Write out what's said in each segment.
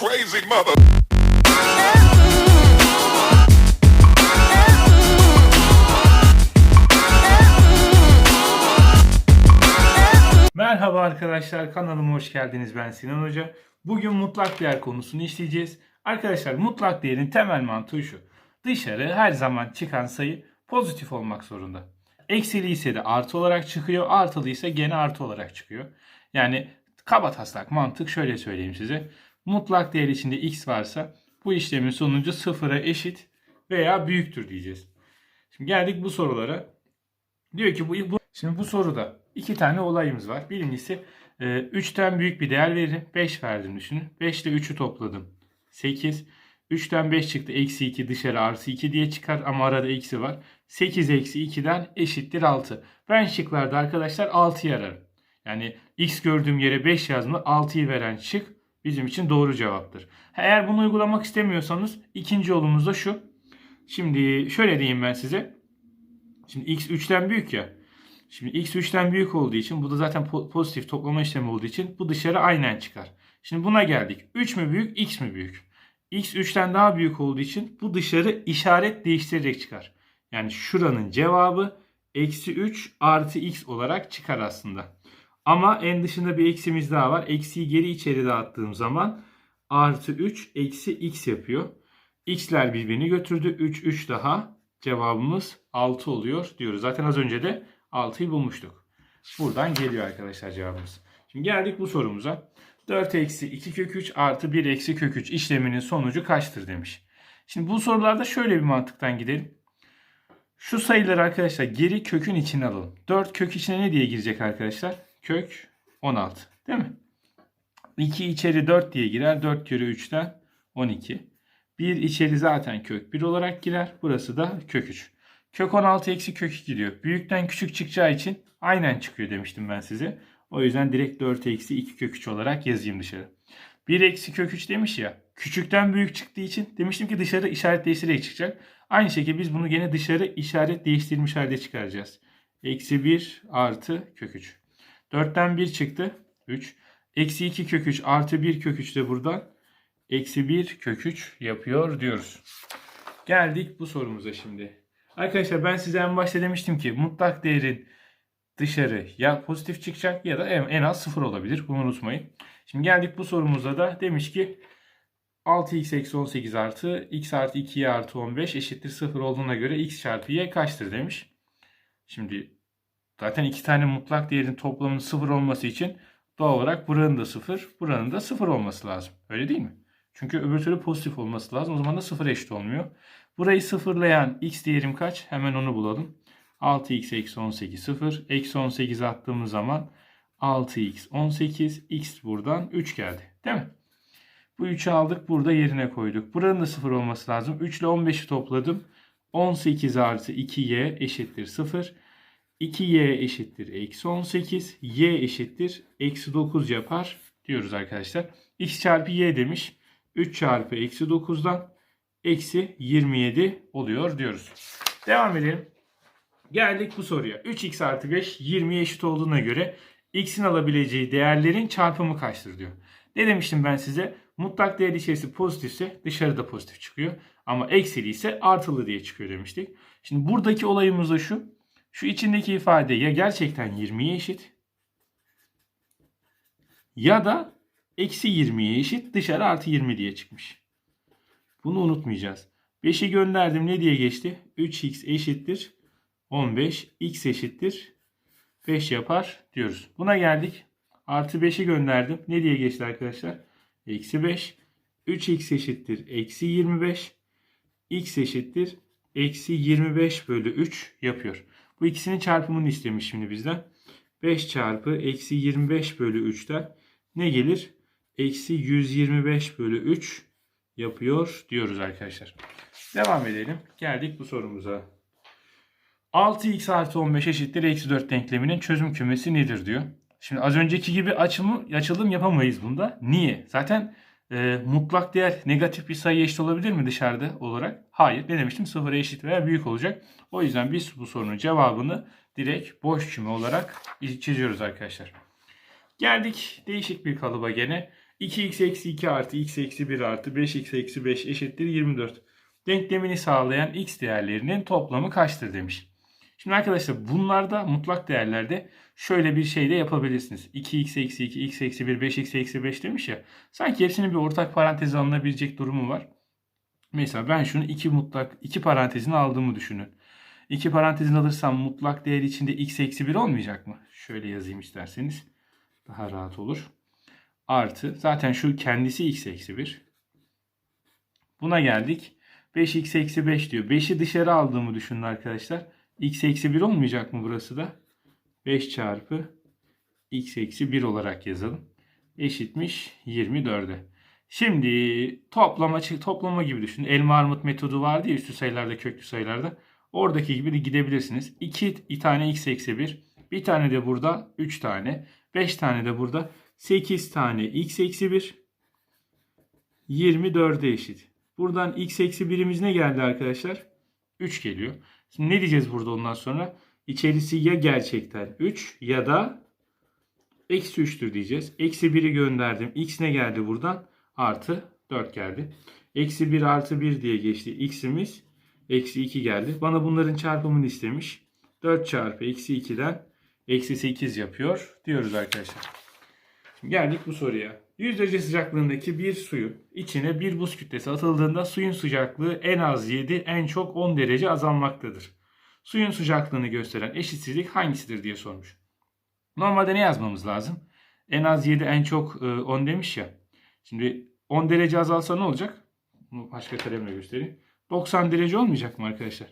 crazy mother. Merhaba arkadaşlar kanalıma hoş geldiniz ben Sinan Hoca. Bugün mutlak değer konusunu işleyeceğiz. Arkadaşlar mutlak değerin temel mantığı şu. Dışarı her zaman çıkan sayı pozitif olmak zorunda. Eksili ise de artı olarak çıkıyor, artılı ise gene artı olarak çıkıyor. Yani kaba taslak mantık şöyle söyleyeyim size. Mutlak değer içinde x varsa bu işlemin sonucu sıfıra eşit veya büyüktür diyeceğiz. Şimdi geldik bu sorulara. Diyor ki bu, bu şimdi bu soruda iki tane olayımız var. Birincisi 3'ten büyük bir değer veririm. 5 verdim düşünün. 5 ile 3'ü topladım. 8. 3'ten 5 çıktı. Eksi 2 dışarı artı 2 diye çıkar ama arada eksi var. 8 eksi 2'den eşittir 6. Ben şıklarda arkadaşlar 6'yı ararım. Yani x gördüğüm yere 5 yazma 6'yı veren şık bizim için doğru cevaptır. Eğer bunu uygulamak istemiyorsanız ikinci yolumuz da şu. Şimdi şöyle diyeyim ben size. Şimdi x 3'ten büyük ya. Şimdi x 3'ten büyük olduğu için bu da zaten po- pozitif toplama işlemi olduğu için bu dışarı aynen çıkar. Şimdi buna geldik. 3 mü büyük x mi büyük? x 3'ten daha büyük olduğu için bu dışarı işaret değiştirerek çıkar. Yani şuranın cevabı eksi 3 artı x olarak çıkar aslında. Ama en dışında bir eksimiz daha var. Eksiyi geri içeri dağıttığım zaman artı 3 eksi x yapıyor. x'ler birbirini götürdü. 3 3 daha cevabımız 6 oluyor diyoruz. Zaten az önce de 6'yı bulmuştuk. Buradan geliyor arkadaşlar cevabımız. Şimdi geldik bu sorumuza. 4 eksi 2 kök 3 artı 1 eksi kök 3 işleminin sonucu kaçtır demiş. Şimdi bu sorularda şöyle bir mantıktan gidelim. Şu sayıları arkadaşlar geri kökün içine alalım. 4 kök içine ne diye girecek arkadaşlar? Kök 16 değil mi? 2 içeri 4 diye girer. 4 kere 3'ten 12. 1 içeri zaten kök 1 olarak girer. Burası da kök 3. Kök 16 eksi kök 2 diyor. Büyükten küçük çıkacağı için aynen çıkıyor demiştim ben size. O yüzden direkt 4 eksi 2 kök 3 olarak yazayım dışarı. 1 eksi kök 3 demiş ya. Küçükten büyük çıktığı için demiştim ki dışarı işaret değiştirerek çıkacak. Aynı şekilde biz bunu gene dışarı işaret değiştirilmiş halde çıkaracağız. Eksi 1 artı kök 3. 4'ten 1 çıktı. 3. Eksi 2 kök 3 artı 1 kök 3 de buradan. Eksi 1 kök 3 yapıyor diyoruz. Geldik bu sorumuza şimdi. Arkadaşlar ben size en başta demiştim ki mutlak değerin dışarı ya pozitif çıkacak ya da en az 0 olabilir. Bunu unutmayın. Şimdi geldik bu sorumuzda da demiş ki 6x eksi 18 artı x artı 2y artı 15 eşittir 0 olduğuna göre x çarpı y kaçtır demiş. Şimdi zaten iki tane mutlak değerin toplamının 0 olması için doğal olarak buranın da 0, buranın da 0 olması lazım. Öyle değil mi? Çünkü öbür türlü pozitif olması lazım. O zaman da 0 eşit olmuyor. Burayı sıfırlayan x değerim kaç? Hemen onu bulalım. 6x eksi 18 0. Eksi 18 attığımız zaman 6x 18. x buradan 3 geldi. Değil mi? Bu 3'ü aldık burada yerine koyduk. Buranın da 0 olması lazım. 3 ile 15'i topladım. 18 artı 2y eşittir 0. 2y eşittir eksi 18. y eşittir eksi 9 yapar diyoruz arkadaşlar. x çarpı y demiş. 3 çarpı eksi 9'dan eksi 27 oluyor diyoruz. Devam edelim. Geldik bu soruya. 3x artı 5 20'ye eşit olduğuna göre x'in alabileceği değerlerin çarpımı kaçtır diyor. Ne demiştim ben size? Mutlak değer içerisi pozitifse dışarıda pozitif çıkıyor. Ama eksili ise artılı diye çıkıyor demiştik. Şimdi buradaki olayımız da şu. Şu içindeki ifade ya gerçekten 20'ye eşit ya da eksi 20'ye eşit dışarı artı 20 diye çıkmış. Bunu unutmayacağız. 5'i gönderdim ne diye geçti? 3x eşittir 15. x eşittir 5 yapar diyoruz. Buna geldik. Artı 5'i gönderdim. Ne diye geçti arkadaşlar? Eksi 5. 3x eşittir eksi 25. x eşittir eksi 25 bölü 3 yapıyor. Bu ikisinin çarpımını istemiş şimdi bizden. 5 çarpı eksi 25 bölü 3'ten ne gelir? Eksi 125 bölü 3 yapıyor diyoruz arkadaşlar. Devam edelim. Geldik bu sorumuza. 6x artı 15 eşittir eksi 4 denkleminin çözüm kümesi nedir diyor. Şimdi az önceki gibi açımı, açılım yapamayız bunda. Niye? Zaten e, mutlak değer negatif bir sayı eşit olabilir mi dışarıda olarak? Hayır. Ne demiştim? Sıfıra eşit veya büyük olacak. O yüzden biz bu sorunun cevabını direkt boş küme olarak çiziyoruz arkadaşlar. Geldik değişik bir kalıba gene. 2x eksi 2 artı x eksi 1 artı 5x eksi 5 eşittir 24. Denklemini sağlayan x değerlerinin toplamı kaçtır demiş. Şimdi arkadaşlar bunlarda mutlak değerlerde şöyle bir şey de yapabilirsiniz. 2x eksi 2, x eksi 1, 5x eksi 5 demiş ya. Sanki hepsinin bir ortak paranteze alınabilecek durumu var. Mesela ben şunu iki mutlak iki parantezine aldığımı düşünün. İki parantezin alırsam mutlak değer içinde x eksi 1 olmayacak mı? Şöyle yazayım isterseniz. Daha rahat olur. Artı zaten şu kendisi x eksi 1. Buna geldik. 5x eksi 5 diyor. 5'i dışarı aldığımı düşünün arkadaşlar. X eksi 1 olmayacak mı burası da? 5 çarpı x eksi 1 olarak yazalım. Eşitmiş 24'e. Şimdi toplama toplama gibi düşünün. Elma armut metodu vardı ya üstü sayılarda köklü sayılarda. Oradaki gibi de gidebilirsiniz. 2 tane x eksi 1. Bir tane de burada 3 tane. 5 tane de burada 8 tane x eksi 1. 24'e eşit. Buradan x eksi 1'imiz ne geldi arkadaşlar? 3 geliyor. Şimdi ne diyeceğiz burada ondan sonra? İçerisi ya gerçekten 3 ya da eksi 3'tür diyeceğiz. Eksi 1'i gönderdim. X ne geldi buradan? Artı 4 geldi. Eksi 1 artı 1 diye geçti. X'imiz eksi 2 geldi. Bana bunların çarpımını istemiş. 4 çarpı eksi 2'den eksi 8 yapıyor diyoruz arkadaşlar. Şimdi geldik bu soruya. 100 derece sıcaklığındaki bir suyun içine bir buz kütlesi atıldığında suyun sıcaklığı en az 7 en çok 10 derece azalmaktadır. Suyun sıcaklığını gösteren eşitsizlik hangisidir diye sormuş. Normalde ne yazmamız lazım? En az 7 en çok 10 demiş ya. Şimdi 10 derece azalsa ne olacak? Bunu başka kalemle göstereyim. 90 derece olmayacak mı arkadaşlar?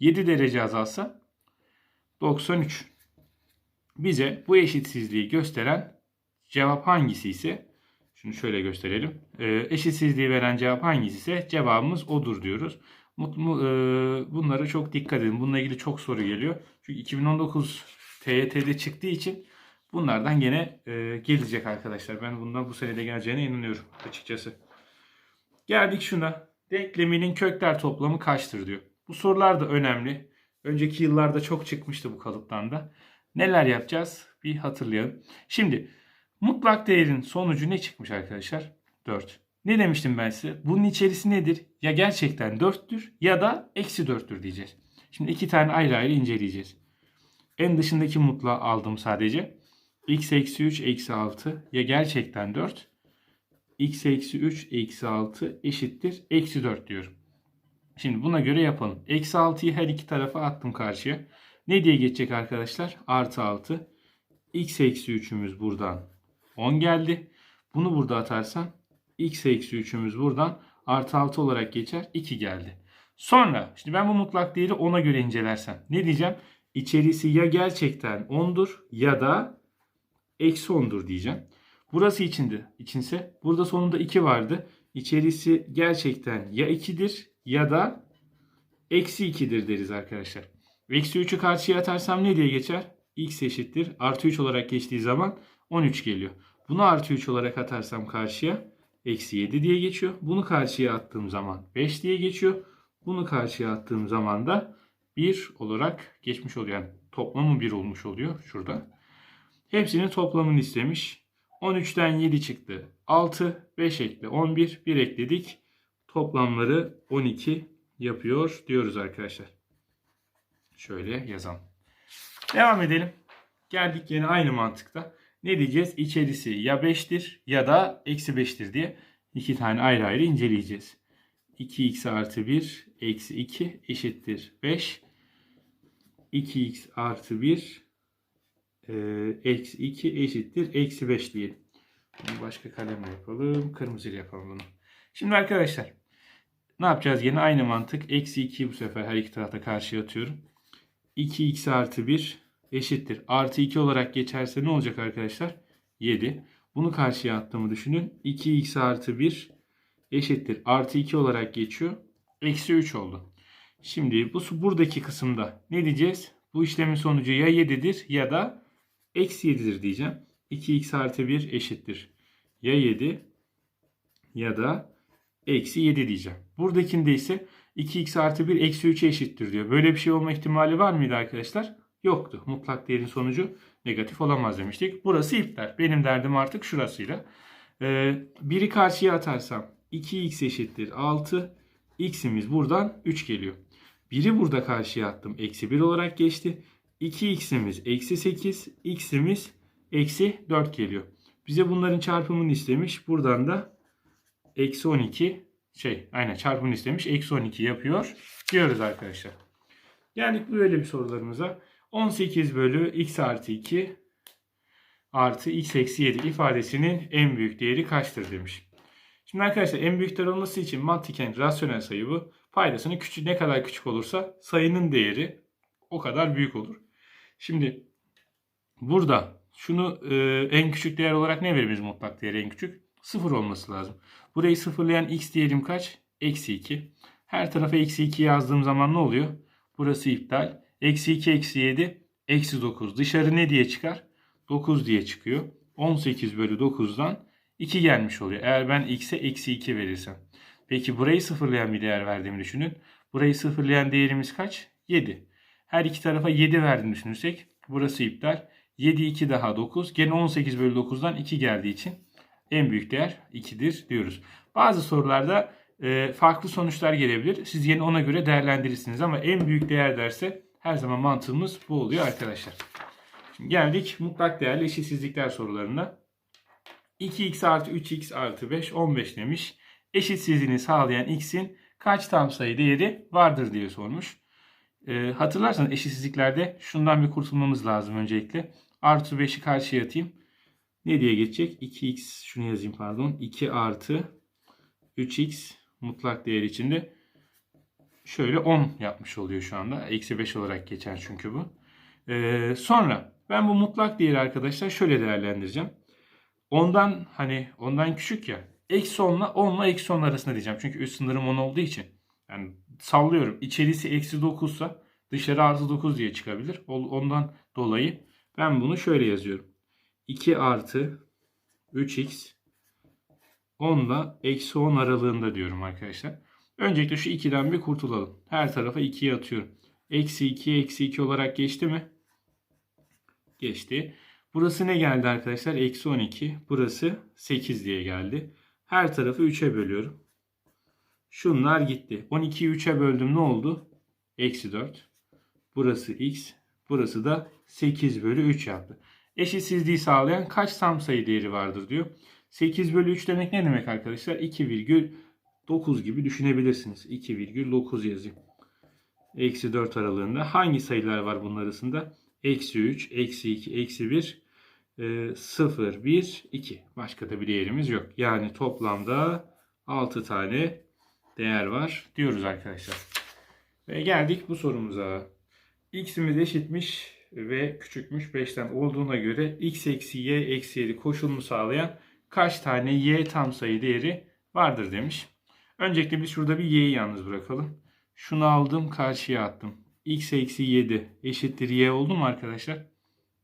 7 derece azalsa 93. Bize bu eşitsizliği gösteren cevap hangisi ise şunu şöyle gösterelim. E, eşitsizliği veren cevap hangisi ise cevabımız odur diyoruz. Mutlu, e, bunlara çok dikkat edin. Bununla ilgili çok soru geliyor. Çünkü 2019 TYT'de çıktığı için bunlardan gene e, gelecek arkadaşlar. Ben bundan bu senede geleceğine inanıyorum açıkçası. Geldik şuna. Denkleminin kökler toplamı kaçtır diyor. Bu sorular da önemli. Önceki yıllarda çok çıkmıştı bu kalıptan da. Neler yapacağız? Bir hatırlayalım. Şimdi mutlak değerin sonucu ne çıkmış arkadaşlar? 4. Ne demiştim ben size? Bunun içerisi nedir? Ya gerçekten 4'tür ya da eksi 4'tür diyeceğiz. Şimdi iki tane ayrı ayrı inceleyeceğiz. En dışındaki mutlağı aldım sadece. x eksi 3 eksi 6 ya gerçekten 4 x eksi 3 eksi 6 eşittir eksi 4 diyorum. Şimdi buna göre yapalım. Eksi 6'yı her iki tarafa attım karşıya. Ne diye geçecek arkadaşlar? Artı 6. x eksi 3'ümüz buradan 10 geldi. Bunu burada atarsam x eksi 3'ümüz buradan artı 6 olarak geçer. 2 geldi. Sonra şimdi ben bu mutlak değeri 10'a göre incelersem ne diyeceğim? İçerisi ya gerçekten 10'dur ya da eksi 10'dur diyeceğim. Burası içindi. içinse burada sonunda 2 vardı. İçerisi gerçekten ya 2'dir ya da eksi 2'dir deriz arkadaşlar. Eksi 3'ü karşıya atarsam ne diye geçer? X eşittir. Artı 3 olarak geçtiği zaman 13 geliyor. Bunu artı 3 olarak atarsam karşıya eksi 7 diye geçiyor. Bunu karşıya attığım zaman 5 diye geçiyor. Bunu karşıya attığım zaman da 1 olarak geçmiş oluyor. Yani toplamı 1 olmuş oluyor şurada. Hepsinin toplamını istemiş. 13'ten 7 çıktı. 6, 5 ekle 11, 1 ekledik. Toplamları 12 yapıyor diyoruz arkadaşlar. Şöyle yazalım. Devam edelim. Geldik yine aynı mantıkta. Ne diyeceğiz? İçerisi ya 5'tir ya da eksi 5'tir diye iki tane ayrı ayrı inceleyeceğiz. 2x artı 1 eksi 2 eşittir 5. 2x artı 1 e, eksi 2 eşittir eksi 5 diyelim. Bunu başka kalemle yapalım. Kırmızıyla yapalım bunu. Şimdi arkadaşlar ne yapacağız? Yine aynı mantık. Eksi 2'yi bu sefer her iki tarafta karşıya atıyorum. 2x artı 1 eşittir. Artı 2 olarak geçerse ne olacak arkadaşlar? 7. Bunu karşıya attığımı düşünün. 2x artı 1 eşittir. Artı 2 olarak geçiyor. Eksi 3 oldu. Şimdi bu buradaki kısımda ne diyeceğiz? Bu işlemin sonucu ya 7'dir ya da eksi 7'dir diyeceğim. 2x artı 1 eşittir. Ya 7 ya da eksi 7 diyeceğim. Buradakinde ise 2x artı 1 eksi 3'e eşittir diyor. Böyle bir şey olma ihtimali var mıydı arkadaşlar? Yoktu. Mutlak değerin sonucu negatif olamaz demiştik. Burası iptal. Benim derdim artık şurasıyla. Ee, biri karşıya atarsam 2x eşittir 6. X'imiz buradan 3 geliyor. Biri burada karşıya attım. Eksi 1 olarak geçti. 2x'imiz eksi 8. X'imiz eksi 4 geliyor. Bize bunların çarpımını istemiş. Buradan da eksi 12 şey aynen çarpımını istemiş. Eksi 12 yapıyor diyoruz arkadaşlar. Geldik böyle bir sorularımıza. 18 bölü x artı 2 artı x eksi 7 ifadesinin en büyük değeri kaçtır demiş. Şimdi arkadaşlar en büyük olması için mantıken rasyonel sayı bu. Paydasının küçük ne kadar küçük olursa sayının değeri o kadar büyük olur. Şimdi burada şunu e, en küçük değer olarak ne veririz mutlak değeri en küçük? Sıfır olması lazım. Burayı sıfırlayan x diyelim kaç? Eksi 2. Her tarafa eksi 2 yazdığım zaman ne oluyor? Burası iptal. Eksi 2 eksi 7 eksi 9. Dışarı ne diye çıkar? 9 diye çıkıyor. 18 bölü 9'dan 2 gelmiş oluyor. Eğer ben x'e eksi 2 verirsem. Peki burayı sıfırlayan bir değer verdiğimi düşünün. Burayı sıfırlayan değerimiz kaç? 7. Her iki tarafa 7 verdiğini düşünürsek burası iptal. 7 2 daha 9. Gene 18 bölü 9'dan 2 geldiği için en büyük değer 2'dir diyoruz. Bazı sorularda e, farklı sonuçlar gelebilir. Siz yine ona göre değerlendirirsiniz ama en büyük değer derse her zaman mantığımız bu oluyor arkadaşlar. Şimdi geldik mutlak değerli eşitsizlikler sorularına. 2x artı 3x artı 5 15 demiş. Eşitsizliğini sağlayan x'in kaç tam sayı değeri vardır diye sormuş. E, hatırlarsanız eşitsizliklerde şundan bir kurtulmamız lazım öncelikle. Artı 5'i karşıya atayım. Ne diye geçecek? 2x şunu yazayım pardon. 2 artı 3x mutlak değer içinde şöyle 10 yapmış oluyor şu anda. Eksi 5 olarak geçer çünkü bu. Ee, sonra ben bu mutlak değeri arkadaşlar şöyle değerlendireceğim. Ondan hani ondan küçük ya. Eksi 10 ile 10 ile eksi 10 arasında diyeceğim. Çünkü üst sınırım 10 olduğu için. Yani sallıyorum. İçerisi eksi 9 ise dışarı artı 9 diye çıkabilir. Ondan dolayı ben bunu şöyle yazıyorum. 2 artı 3x 10 ile eksi 10 aralığında diyorum arkadaşlar. Öncelikle şu 2'den bir kurtulalım. Her tarafa 2'yi atıyorum. Eksi 2 eksi 2 olarak geçti mi? Geçti. Burası ne geldi arkadaşlar? Eksi 12. Burası 8 diye geldi. Her tarafı 3'e bölüyorum. Şunlar gitti. 12'yi 3'e böldüm ne oldu? Eksi 4. Burası x. Burası da 8 bölü 3 yaptı. Eşitsizliği sağlayan kaç tam sayı değeri vardır diyor. 8 bölü 3 demek ne demek arkadaşlar? 2,9 gibi düşünebilirsiniz. 2,9 yazayım. Eksi 4 aralığında. Hangi sayılar var bunun arasında? Eksi 3, eksi 2, eksi 1, 0, 1, 2. Başka da bir değerimiz yok. Yani toplamda 6 tane değer var diyoruz arkadaşlar. Ve geldik bu sorumuza. X'imiz eşitmiş ve küçükmüş 5'ten olduğuna göre x eksi y eksi 7 koşulunu sağlayan kaç tane y tam sayı değeri vardır demiş. Öncelikle biz şurada bir y'yi yalnız bırakalım. Şunu aldım karşıya attım. x eksi 7 eşittir y oldu mu arkadaşlar?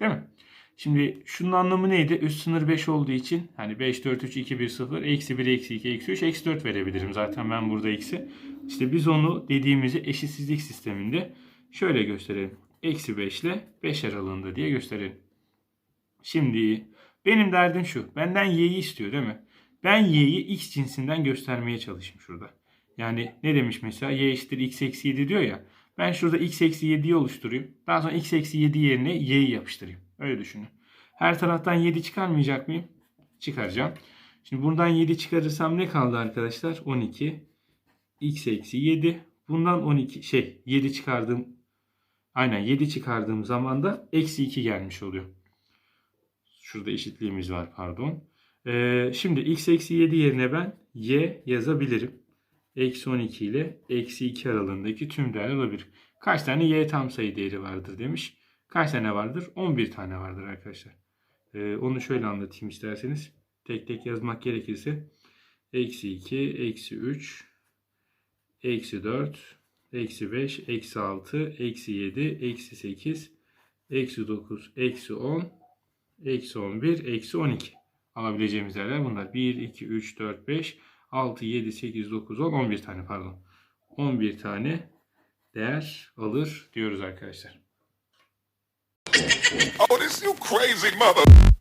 Değil mi? Şimdi şunun anlamı neydi? Üst sınır 5 olduğu için hani 5, 4, 3, 2, 1, 0, eksi 1, eksi 2, eksi 3, eksi 4 verebilirim. Zaten ben burada eksi. İşte biz onu dediğimizi eşitsizlik sisteminde şöyle gösterelim. Eksi 5 ile 5 aralığında diye gösterelim. Şimdi benim derdim şu. Benden y'yi istiyor değil mi? Ben y'yi x cinsinden göstermeye çalışayım şurada. Yani ne demiş mesela? y eşittir x eksi 7 diyor ya. Ben şurada x eksi 7'yi oluşturayım. Daha sonra x eksi 7 yerine y'yi yapıştırayım. Öyle düşünün. Her taraftan 7 çıkarmayacak mıyım? Çıkaracağım. Şimdi buradan 7 çıkarırsam ne kaldı arkadaşlar? 12. x eksi 7. Bundan 12 şey 7 çıkardığım aynen 7 çıkardığım zaman da eksi 2 gelmiş oluyor. Şurada eşitliğimiz var pardon. Ee, şimdi x eksi 7 yerine ben y yazabilirim. Eksi 12 ile eksi 2 aralığındaki tüm değer olabilir. Kaç tane y tam sayı değeri vardır demiş. Kaç tane vardır? 11 tane vardır arkadaşlar. Ee, onu şöyle anlatayım isterseniz. Tek tek yazmak gerekirse. Eksi 2, eksi 3, eksi 4, eksi 5, eksi 6, eksi 7, eksi 8, eksi 9, eksi 10, eksi 11, eksi 12. Alabileceğimiz yerler bunlar. 1, 2, 3, 4, 5, 6, 7, 8, 9, 10, 11 tane pardon. 11 tane değer alır diyoruz arkadaşlar. Oh, this you crazy mother.